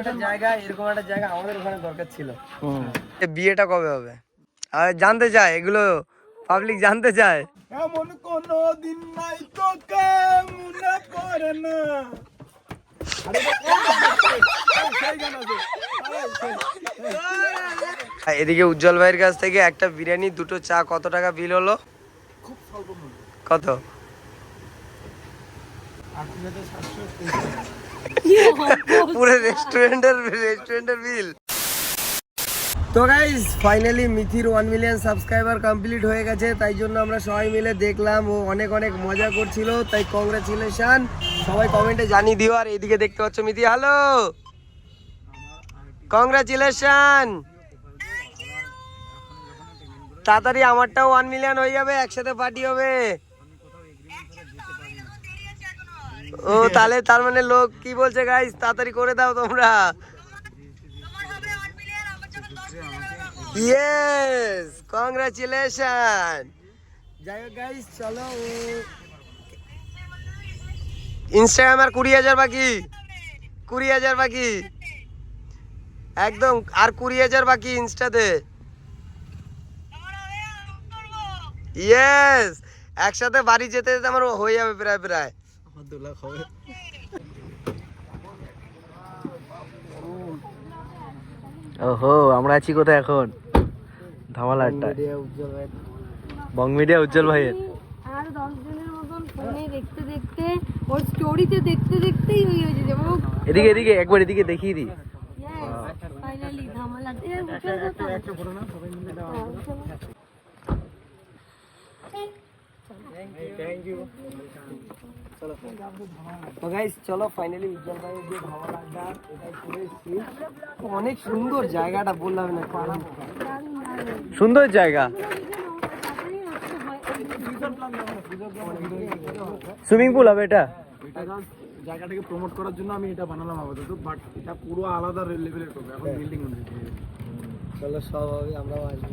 একটা জায়গা এরকম একটা জায়গা আমাদের ওখানে দরকার ছিল। বিয়েটা কবে হবে? আর জানতে চায় এগুলো পাবলিক জানতে চায়। এমন কোন দিন নাই তোকে মনে পড়ে না। এদিকে উজ্জ্বল ভাইয়ের কাছ থেকে একটা বিরিয়ানি দুটো চা কত টাকা বিল হলো? কত? পুরো রেস্টুরেন্টের রেস্টুরেন্টের বিল তো গাইস ফাইনালি মিথির ওয়ান মিলিয়ন সাবস্ক্রাইবার কমপ্লিট হয়ে গেছে, তাই জন্য আমরা সবাই মিলে দেখলাম ও অনেক অনেক মজা করছিল, তাই কংগ্রেচুলেশন সবাই কমেন্টে জানিয়ে দিও, আর এদিকে দেখতে পাচ্ছ মিথি হ্যালো কংগ্রাচুলেশন তাড়াতাড়ি আমারটাও ওয়ান মিলিয়ন হয়ে যাবে, একসাথে পার্টি হবে। ও তাহলে তার মানে লোক কি বলছে গাইস তাড়াতাড়ি করে দাও তোমরা। ইয়েস কংগ্রাচুলেশন যাই হোক গাইস চলো ইনস্টাগ্রাম আর কুড়ি হাজার বাকি। কুড়ি হাজার বাকি। একদম আর কুড়ি হাজার বাকি ইনস্টাতে ইয়েস একসাথে বাড়ি যেতে যেতে আমার হয়ে যাবে প্রায় প্রায়। ওহো আমরা আছি কোথায় এখন? ধামাল আড্ডা বং মিডিয়া উজ্জ্বল ভাইয়ের। আর দশ দিনের মতন ফোনে দেখতে দেখতে ওর স্টোরিতে দেখতে দেখতেই হয়ে গেছে এদিকে এদিকে একবার এদিকে দেখিয়ে দি ফাইনালি ধামালা এ উঠে যেত তো গাইস চলো ফাইনালি উজ্জ্বল ভাই যে ধাওয়া আড্ডা এটাই করে এসেছি তো অনেক সুন্দর জায়গাটা বললাম না পাহাড় সুন্দর জায়গা সুইমিং পুল হবে এটা এটা just জায়গাটাকে প্রমোট করার জন্য আমি এটা বানালাম আপাতত বাট এটা পুরো আলাদা লেভেলের হবে এখন বিল্ডিং হচ্ছে চলো সব হবে আমরাও আসব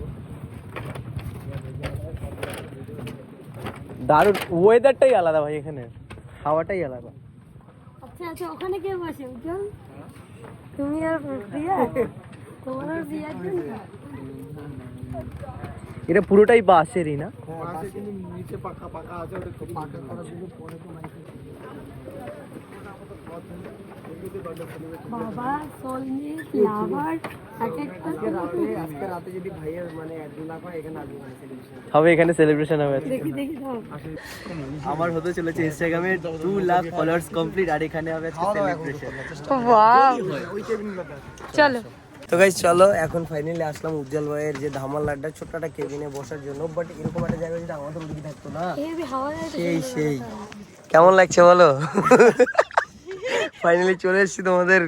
দারুণ ওয়েদারটাই আলাদা ভাই এখানে। হাওয়াটাই আলাদা। আচ্ছা আচ্ছা ওখানে কে বসে উজ্জ্বল? তুমি আর প্রিয়া? তোমার আর প্রিয়ার জন্য এটা পুরোটাই বাসেরই না? কিন্তু নিচে পাকা পাকা আছে ওটা খুব পাকা করা পরে তো নাই বাবা সোলমেট লাভার আজকে রাতে যদি ভাইয়ের মানে লাখ হয় এখানে আসব মানে। হবে এখানে সেলিব্রেশন হবে দেখি দেখি আমার হতে চলেছে ইনস্টাগ্রামে টু লাখ ফলোয়ার্স কমপ্লিট আর এখানে হবে সেলিব্রেশন চলো। তো গাইস চলো এখন ফাইনালি আসলাম উজ্জ্বল ভাইয়ের যে ধামাল লাড্ডা ছোট্ট একটা কেবিনে বসার জন্য। বাট এরকম একটা জায়গা যদি আমাদের ওদিকে থাকতো না সেই সেই। কেমন লাগছে বলো? ফাইনালি চলে এসেছি তোমাদের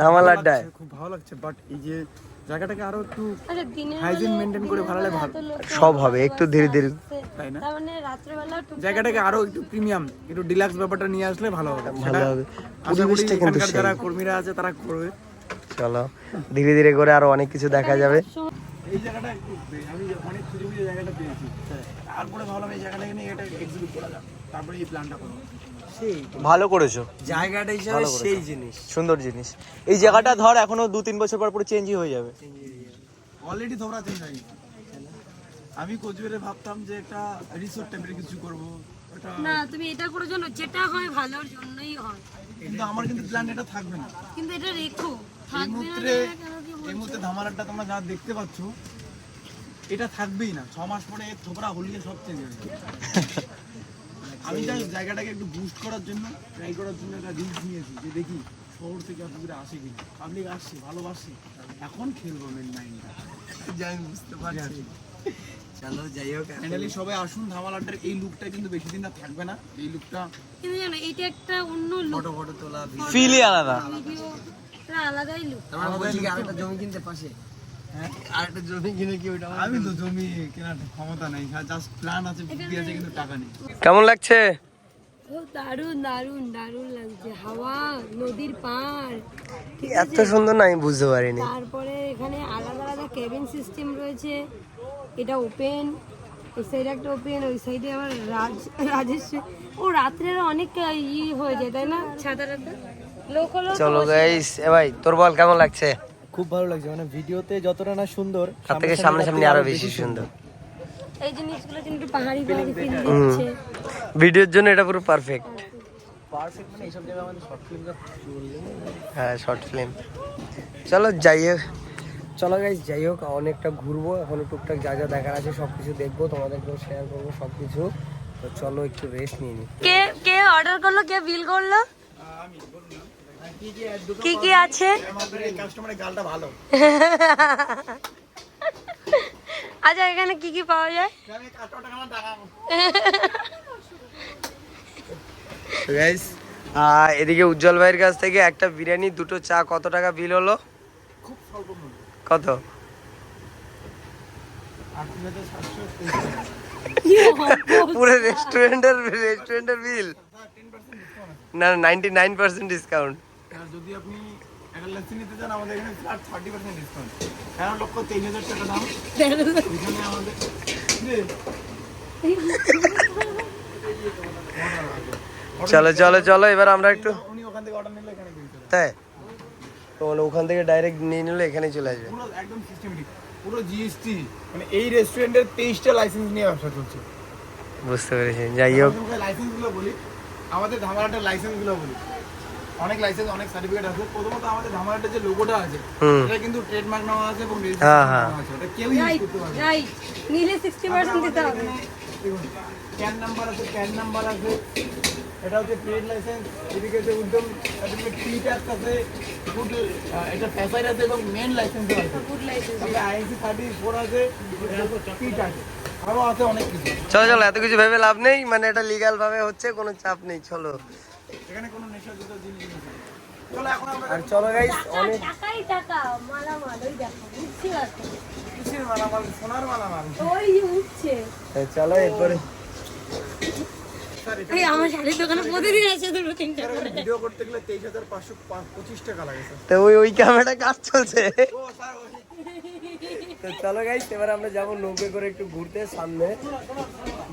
ধামাল আড্ডায়। খুব ভালো লাগছে বাট এই যে জায়গাটাকে আরও একটু আচ্ছা হাইজিন মেনটেন করে ভালো লাগে ভালো। সব হবে একটু ধীরে ধীরে। তাই না? তার মানে রাত্রেবেলা টুক জায়গাটাকে আরও একটু প্রিমিয়াম একটু ডিলাক্স ব্যাপারটা নিয়ে আসলে ভালো হবে। ভালো হবে। পরিবেশটা কিন্তু সেই। যারা কর্মীরা আছে তারা করবে। চলো ধীরে ধীরে করে আরও অনেক কিছু দেখা যাবে। এই জায়গাটা একটু আমি অনেক খুঁজে খুঁজে জায়গাটা পেয়েছি। তারপরে ভাবলাম এই জায়গাটাকে নিয়ে এটা এক্সিকিউট করা যাক। তারপরে এই প্ল্যানটা করব। ভালো করেছ। জায়গাটা হিসাবে সেই জিনিস। সুন্দর জিনিস। এই জায়গাটা ধর এখনও দু তিন বছর পর পুরো চেঞ্জই হয়ে যাবে। অলরেডি তোমরা চেঞ্জ হয়ে আমি কোচবিহারে ভাবতাম যে একটা রিসোর্ট টাইপের কিছু করব। না তুমি এটা করে জানো যেটা হয় ভালোর জন্যই হয়। কিন্তু আমার কিন্তু প্ল্যান এটা থাকবে না। কিন্তু এটা রেখো। এই থাকবে না মুহূর্তে জায়গা কেন কি এই মুহূর্তে ধামারাটা তোমরা যা দেখতে পাচ্ছ এটা থাকবেই না। ছ মাস পরে এর থোবরা হলিয়ে সব চেঞ্জ হয়ে যাবে। আমি জাস্ট জায়গাটাকে একটু বুস্ট করার জন্য ট্রাই করার জন্য একটা রিস্ক নিয়েছি যে দেখি শহর থেকে আপনাদের আসে কিনা। পাবলিক আসছে ভালোবাসছে। এখন খেলব মেন মাইন্ডটা যাই বুঝতে পারছি। চলো যাই হোক ফাইনালি সবাই আসুন এই লুকটা কিন্তু বেশি দিন আর থাকবে না। এই লুকটা কিন্তু জানো এটা একটা অন্য লুক ফটো ফটো তোলা ফিলই আলাদা। ভিডিও আলাদাই লুক আমরা বলছি আরেকটা জমি কিনতে পাশে। আরেকটা জমি কিনে কি ওটা আমি তো জমি কেনার ক্ষমতা নাই জাস্ট প্ল্যান আছে বুদ্ধি আছে কিন্তু টাকা নেই। কেমন লাগছে? দারুণ দারুণ দারুণ লাগছে। হাওয়া নদীর পাড়। এত সুন্দর না আমি বুঝতে পারিনি। তারপরে এখানে আলাদা আলাদা কেবিন সিস্টেম রয়েছে। এটা ওপেন সাইডে একটা ওপেন ওই সাইডে আবার রাজ রাজেশ। ও রাত্রে অনেক ই হয়ে যায় তাই না? ছাতা টাতা লোক চলো গাইস এ ভাই তোর বল কেমন লাগছে? খুব ভালো লাগছে। মানে ভিডিওতে যতটা না সুন্দর তার থেকে সামনে সামনে আরও বেশি সুন্দর। এই জিনিসগুলো কিন্তু পাহাড়ি পাহাড়ি ফিল দিচ্ছে। ভিডিওর জন্য এটা পুরো পারফেক্ট পারফেক্ট মানে এইসব জায়গায় আমাদের শর্ট ফিল্ম হ্যাঁ শর্ট ফিল্ম চলো যাই হোক। চলো গাইস যাই হোক অনেকটা ঘুরবো। এখনও টুকটাক যা যা দেখার আছে সব কিছু দেখব তোমাদেরকেও শেয়ার করব সব কিছু তো চলো একটু রেস্ট নিয়ে নিই। কে কে অর্ডার করল? কে বিল করল? কি কি আছে? আমাদের এই কাস্টমারের গালটা ভালো। আচ্ছা এখানে কি কি পাওয়া যায়? আমি কাস্টমারটা আমার টাকা গাইস এদিকে উজ্জ্বল ভাইয়ের কাছ থেকে একটা বিরিয়ানি দুটো চা কত টাকা বিল হলো? কত? পুরো রেস্টুরেন্টের রেস্টুরেন্টের বিল না নাইনটি নাইন পার্সেন্ট ডিসকাউন্ট আর যদি আপনি একটা লাসি নিতে চান আমাদের এখানে ফ্ল্যাট থার্টি পার্সেন্ট ডিসকাউন্ট এগারো লক্ষ তেইশ হাজার টাকা দাম। এখানে আমাদের চলো চলো চলো এবার আমরা একটু উনি ওখান থেকে অর্ডার নিলে এখানে তাই? তো মানে ওখান থেকে ডাইরেক্ট নিয়ে নিলে এখানে চলে আসবে। পুরো একদম সিস্টেমেটিক পুরো জিএসটি মানে এই রেস্টুরেন্টের তেইশটা লাইসেন্স নিয়ে ব্যবসা চলছে। বুঝতে পেরেছি। যাই হোক। লাইসেন্সগুলো বলি। আমাদের ধামারাটের লাইসেন্সগুলো বলি। অনেক লাইসেন্স অনেক সার্টিফিকেট আছে। প্রথমত আমাদের ধামারাটের যে লোগোটা আছে এটা কিন্তু ট্রেডমার্ক নেওয়া আছে এবং হ্যাঁ, হ্যাঁ। আছে। এটা কেউ ইউজ করতে পারবে না। রাইট নিলে সিক্সটি পার্সেন্ট দিতে হবে। ক্যান নাম্বার আছে ক্যান নাম্বার আছে এটা হচ্ছে ট্রেড লাইসেন্স এদিকে যে উদ্যম সার্টিফিকেট টি ট্যাক্স আছে ফুড এটা আছে এবং মেন লাইসেন্সও আছে। Good license INC thirty four আছে আরও আছে অনেক কিছু। চলো চলো এত কিছু ভেবে লাভ নেই মানে এটা লিগাল ভাবে হচ্ছে কোনো চাপ নেই চলো। এখানে কোনো নেশাযুক্ত জিনিস নেই। চলো এখন আমরা আর চলো গাইস অনেক টাকাই টাকা মালামাল ওই দেখো কিসের মালামাল? সোনার মালামাল। ওই উঠছে। চলো এরপরে। তো ওই ওই ক্যামেরাটা কাজ চলছে। তো চলো গাইস এবার আমরা যাব নৌকে করে একটু ঘুরতে সামনে।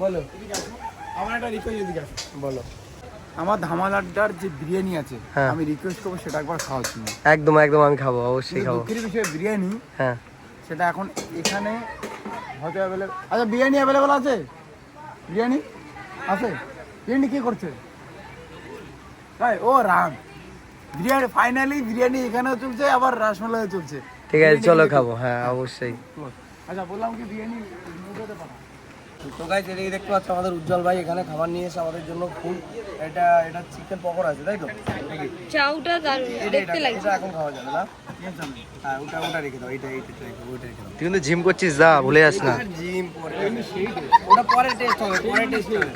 বলো। আমার একটা রিকোয়েস্ট বলো। আমার ধামাল আড্ডার যে বিরিয়ানি আছে হ্যাঁ। আমি রিকোয়েস্ট করব সেটা একবার খাওয়ার জন্য। একদম একদম আমি খাব অবশ্যই খাব। দুঃখের বিষয়ে বিরিয়ানি হ্যাঁ। সেটা এখন এখানে হয়তো অ্যাভেলেবল আচ্ছা বিরিয়ানি অ্যাভেলেবল আছে? বিরিয়ানি আছে? বিরিয়ানি কি করছে? তাই ও রাম। বিরিয়ানি ফাইনালি বিরিয়ানি এখানেও চলছে আবার রসমালাইও চলছে। ঠিক আছে চলো খাব হ্যাঁ অবশ্যই। আচ্ছা বললাম কি বিরিয়ানি তো গাইস এদিকে দেখতে পাচ্ছ আমাদের উজ্জ্বল ভাই এখানে খাবার নিয়ে এসে আমাদের জন্য ফুল। এটা এটা চিকেন পকোড়া আছে তাই তো? চাউটা দারুণ দেখতে লাগছে। এটা এখন খাওয়া যাবে না? হ্যাঁ ওটা ওটা রেখে দাও এইটা এইটা রেখে ওইটা রেখে দাও। তুই কিন্তু জিম করছিস যা ভুলে যাস না। জিম পরে ওটা পরে টেস্ট হবে পরে টেস্ট হবে।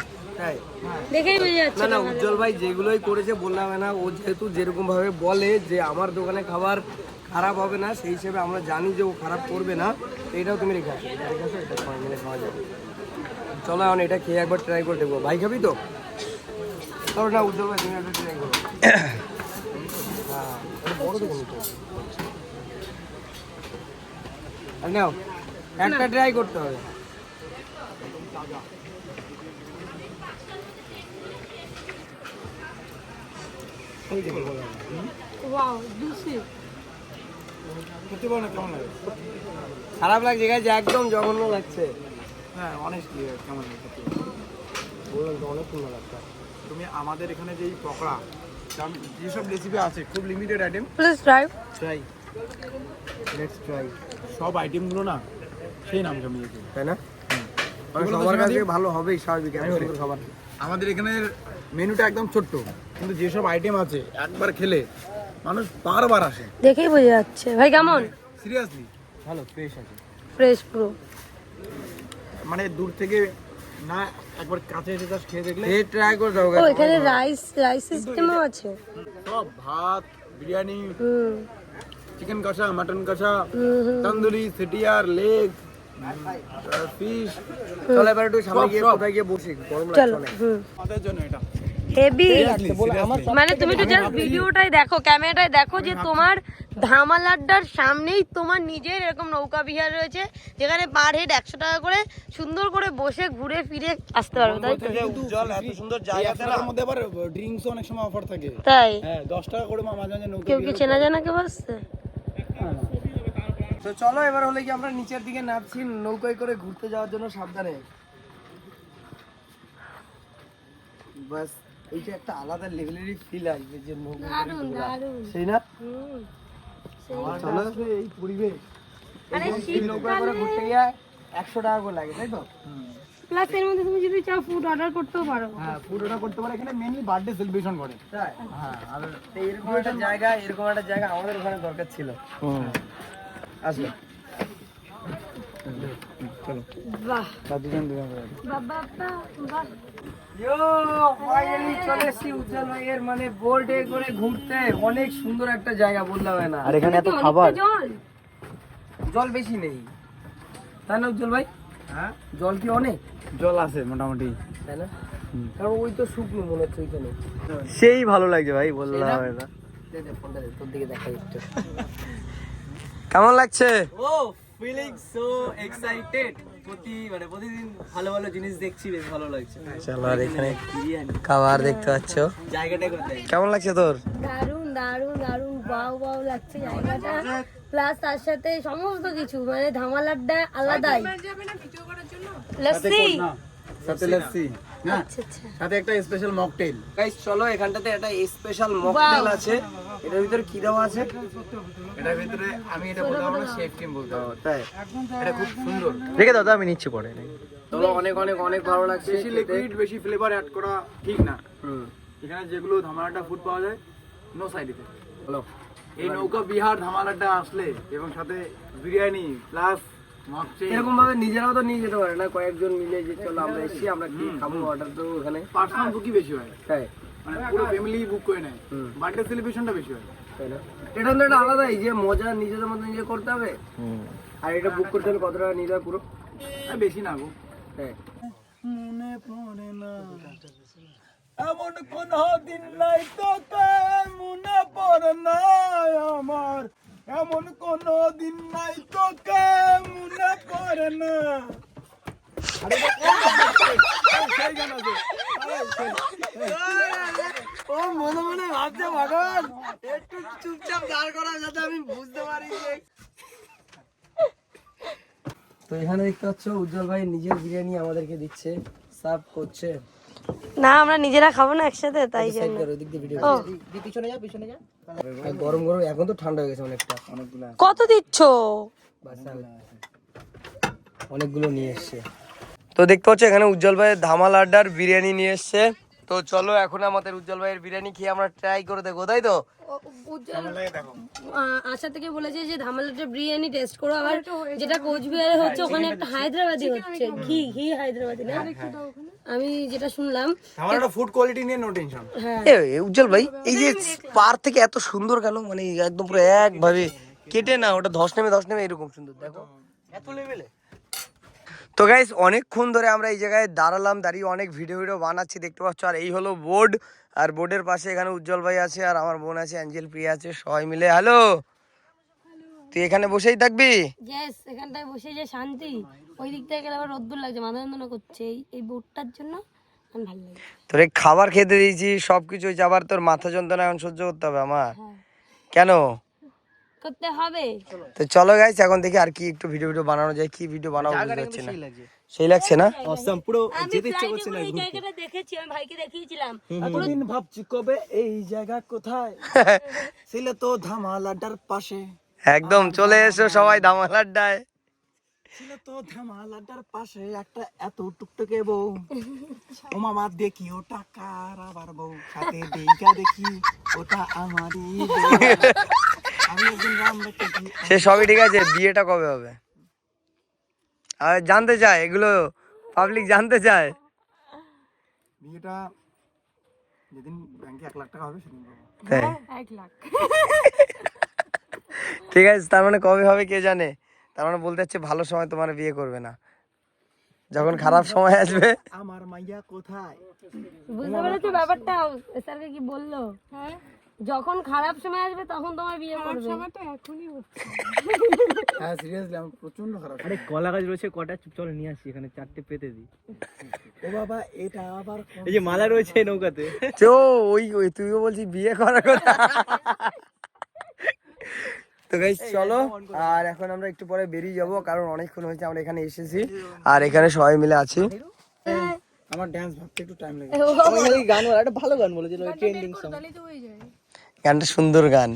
দেখেই বোঝা যাচ্ছে না উজ্জ্বল ভাই যেগুলোই করেছে বললাম না ও যেহেতু যেরকম ভাবে বলে যে আমার দোকানে খাবার খারাপ হবে না সেই হিসেবে আমরা জানি যে ও খারাপ করবে না। এটাও তুমি রেখে আসো এটা খাওয়া যাবে। চলো এখন এটা খেয়ে একবার ট্রাই করে দেখব। ভাই খাবি তো? চলো না উজ্জ্বল ভাই তুমি একবার ট্রাই করো। হ্যাঁ নাও একটা ট্রাই করতে হবে। খারাপ লাগছে গাছ একদম জঘন্য লাগছে। হ্যাঁ অনেস্টলি কেমন? বললাম তো অনেক সুন্দর লাগছে তুমি আমাদের এখানে যেই পকোড়া যেসব রেসিপি আছে খুব limited item please try try let's try সব আইটেমগুলো না সেই নাম জমিয়েছে তাই না? এগুলো তো সবার কাছে ভালো হবেই স্বাভাবিক খাবার আমাদের এখানে মেনুটা একদম ছোট্ট কিন্তু যেসব আইটেম আছে একবার খেলে মানুষ বারবার আসে। দেখেই বোঝা যাচ্ছে। ভাই কেমন? সিরিয়াসলি ভালো ফ্রেশ আছে। ফ্রেশ পুরো। মানে দূর থেকে না একবার কাছে এসে জাস্ট খেয়ে দেখলে এই ট্রাই করে দাও ও এখানে রাইস রাইস সিস্টেমও আছে। সব ভাত বিরিয়ানি চিকেন কষা মাটন কষা তন্দুরি সিটিয়ার লেগ ফিশ চলো এবার একটু সামনে গিয়ে। কোথায় গিয়ে বসি? গরম লাগছে অনেক। আমাদের জন্য এটা। হেভি মানে তুমি একটু জাস্ট ভিডিওটাই দেখো ক্যামেরাটাই দেখো যে তোমার ধামালাড্ডার সামনেই তোমার নিজের এরকম নৌকা বিহার রয়েছে যেখানে পার হেড একশো টাকা করে সুন্দর করে বসে ঘুরে ফিরে আসতে পারবে তাই তো? উজ্জ্বল এত সুন্দর জায়গাতে না মধ্যে আবার ড্রিঙ্কস অনেক সময় অফার থাকে। তাই? হ্যাঁ দশ টাকা করে নৌকা কেউ কি চেনা জানা কেউ আসছে তো চলো এবার হলে কি আমরা নিচের দিকে নামছি নৌকায় করে ঘুরতে যাওয়ার জন্য সাবধানে। বাস এইটা একটা আলাদা লেভেলেরই ফিল আসবে যে সেই না? চলো এই পরিবেশ ঘুরতে গিয়ে একশো টাকা করে লাগে তাই তো? প্লাস এর মধ্যে তুমি যদি চাও ফুড অর্ডার করতেও পারো। হ্যাঁ ফুড অর্ডার করতে পারে। এখানে মেনলি বার্থডে সেলিব্রেশন করে। তাই? হ্যাঁ আর এরকম একটা জায়গা এরকম একটা জায়গা আমাদের ওখানে দরকার ছিল। আসলে বাহ বাহ। মানে বোর্ডে করে ঘুরতে। অনেক সুন্দর একটা জায়গা বললাম না। আর এখানে এত খাবার। জল। জল বেশি নেই। তাই না উজ্জ্বল ভাই? হ্যাঁ? জল কি অনেক? জল আছে মোটামুটি। তাই না? কারণ ওই তো শুকনো মনে হচ্ছে ওইখানে। সেই ভালো লাগছে ভাই বললাম তোর দিকে একটু। কেমন লাগছে? ও ফিলিং সো এক্সাইটেড প্রতি মানে প্রতিদিন ভালো ভালো জিনিস দেখছি বেশ ভালো লাগছে। চলো আর এখানে খাবার দেখতে পাচ্ছ। জায়গাটা কোথায়? কেমন লাগছে তোর? দারুণ দারুণ দারুণ বাউ বাউ লাগছে জায়গাটা। প্লাস তার সাথে সমস্ত কিছু মানে ধামালাড্ডা আলাদাই। লস্যি সাথে লস্যি হ্যাঁ আচ্ছা সাথে একটা স্পেশাল মকটেল গাইস চলো এখানটাতে একটা স্পেশাল মকটেল আছে। এটার ভিতরে কি দেওয়া আছে? এটার ভিতরে আমি এটা বলতে পারব না শেফ টিম বলতে পারব তাই। এটা খুব সুন্দর। রেখে দাদা আমি নিচ্ছি পরে। চলো অনেক অনেক অনেক ভালো লাগছে বেশি লিকুইড বেশি ফ্লেভার অ্যাড করা ঠিক না। হুম। এখানে যেগুলো ধামালাটা ফুড পাওয়া যায় নো সাইড ইফেক্ট হ্যালো। এই নৌকা বিহার ধামালাটা আসলে এবং সাথে বিরিয়ানি প্লাস এরকম ভাবে নিজেরাও তো নিয়ে যেতে পারে না কয়েকজন মিলে যে চলো আমরা এসেছি আমরা কি খাব অর্ডার দেবো ওখানে? পার্সোনাল বুকই বেশি হয়। তাই। মানে পুরো ফ্যামিলি বুক করে নেয়। বার্থডে সেলিব্রেশনটা বেশি হয়। এটা তো একটা আলাদাই যে মজা নিজেদের মতো নিজে করতে হবে। আর এটা বুক করতে হলে কত টাকা নিয়ে যায় পুরো বেশি না গো। মনে পড়ে না। এমন কোন দিন নাই তোকে মনে পড়ে না আমার। এমন কোন দিন নাই তোকে মনে পড়ে না ও মনে মনে ভাবছে ভগবান একটু চুপচাপ দাঁড় করা যাতে আমি বুঝতে পারি তো এখানে দেখতে পাচ্ছ উজ্জ্বল ভাই নিজের বিরিয়ানি আমাদেরকে দিচ্ছে সার্ভ করছে না আমরা নিজেরা খাব না একসাথে তাই জন্য। পিছনে যা পিছনে যা। গরম গরম এখন তো ঠান্ডা হয়ে গেছে অনেকটা। অনেকগুলো কত দিচ্ছ? অনেকগুলো নিয়ে এসছে। তো দেখতে পাচ্ছ এখানে উজ্জ্বল ভাইয়ের ধামাল আড্ডার বিরিয়ানি নিয়ে এসছে। তো চলো এখন আমাদের উজ্জ্বল ভাইয়ের বিরিয়ানি খেয়ে আমরা ট্রাই করে দেখব তাই তো? আশা থেকে বলেছে যে ধামালাটা বিরিয়ানি টেস্ট করো আবার যেটা কোচবিহারে হচ্ছে ওখানে একটা হায়দ্রাবাদি হচ্ছে ঘি ঘি হায়দ্রাবাদি না? আমি যেটা শুনলাম ধামালাটা ফুড কোয়ালিটি নিয়ে নো টেনশন হ্যাঁ। উজ্জ্বল ভাই এই যে পার থেকে এত সুন্দর কেন মানে একদম পুরো একভাবে কেটে না ওটা ধস নেমে ধস নেমে এরকম সুন্দর দেখো। এত লেভেলে তো গাইস অনেকক্ষণ ধরে আমরা এই জায়গায় দাঁড়ালাম দাঁড়িয়ে অনেক ভিডিও ভিডিও বানাচ্ছি দেখতে পাচ্ছ? আর এই হলো বোর্ড আর বোর্ডের পাশে এখানে উজ্জ্বল ভাই আছে আর আমার বোন আছে অ্যাঞ্জেল প্রিয়া আছে সবাই মিলে। হ্যালো তুই এখানে বসেই থাকবি? এখানটায় বসে যে শান্তি। ওই দিক থেকে গেলে আবার রোদ্দুর লাগছে মাথা যন্ত্রণা করছে। এই- এই বোটটার জন্য আমার ভালো লাগে তোর খাবার খেতে দিয়েছি সব কিছু হয়েছে আবার তোর মাথা যন্ত্রণা এখন সহ্য করতে হবে আমার। হ্যাঁ। কেন? করতে হবে। তো চলো গাইস এখন দেখি আর কি একটু ভিডিও ভিডিও বানানো যায় কি ভিডিও বানাবো বুঝতে পারছি না। সেই লাগছে। না? অসম পুরো আমি ফ্লাইটে করে এই জায়গাটা দেখেছি আমি ভাইকে দেখিয়েছিলাম। এতদিন ভাবছি কবে এই জায়গা কোথায়? ছিল তো ধামালাটার পাশে। একদম চলে এসো সবাই ধামাল আড্ডায় ছিল তো ধামালাটার পাশে একটা এত টুকটুকে বউ। ও মামা দেখি ও টাকার আবার বউ। সাথে দেখা দেখি ওটা আমারই সে সবই ঠিক আছে বিয়েটা কবে হবে? আর জানতে চায় এগুলো পাবলিক জানতে চায়। বিয়েটা যেদিন ব্যাংকে এক লাখ টাকা হবে সেদিন তাই? এক লাখ। ঠিক আছে তার মানে কবে হবে কে জানে? তার মানে বলতে চাচ্ছে ভালো সময় তোমার বিয়ে করবে না। যখন খারাপ সময় আসবে। আমার মাইয়া কোথায়? বুঝতে পেরেছ ব্যাপারটা? স্যারকে কি বলল? হ্যাঁ। যখন খারাপ সময় আসবে তখন তোমার বিয়ে করবে। সময় তো এখনই হ্যাঁ সিরিয়াসলি আমার প্রচণ্ড খারাপ আরে কলা গাছ রয়েছে কটা? চুপ চলো নিয়ে আসি এখানে চারটে পেতে দিই। ও বাবা এটা আবার এই যে মালা রয়েছে নৌকাতে। চো ওই ওই তুইও বলছিস বিয়ে করার কথা। তো গাইস চলো আর এখন আমরা একটু পরে বেরিয়ে যাব কারণ অনেকক্ষণ হয়েছে আমরা এখানে এসেছি। আর এখানে সবাই মিলে আছি। আমার ড্যান্স ভাবতে একটু টাইম লাগে গান একটা ভালো গান বলেছিল ট্রেন্ডিং সং গানটা সুন্দর গান।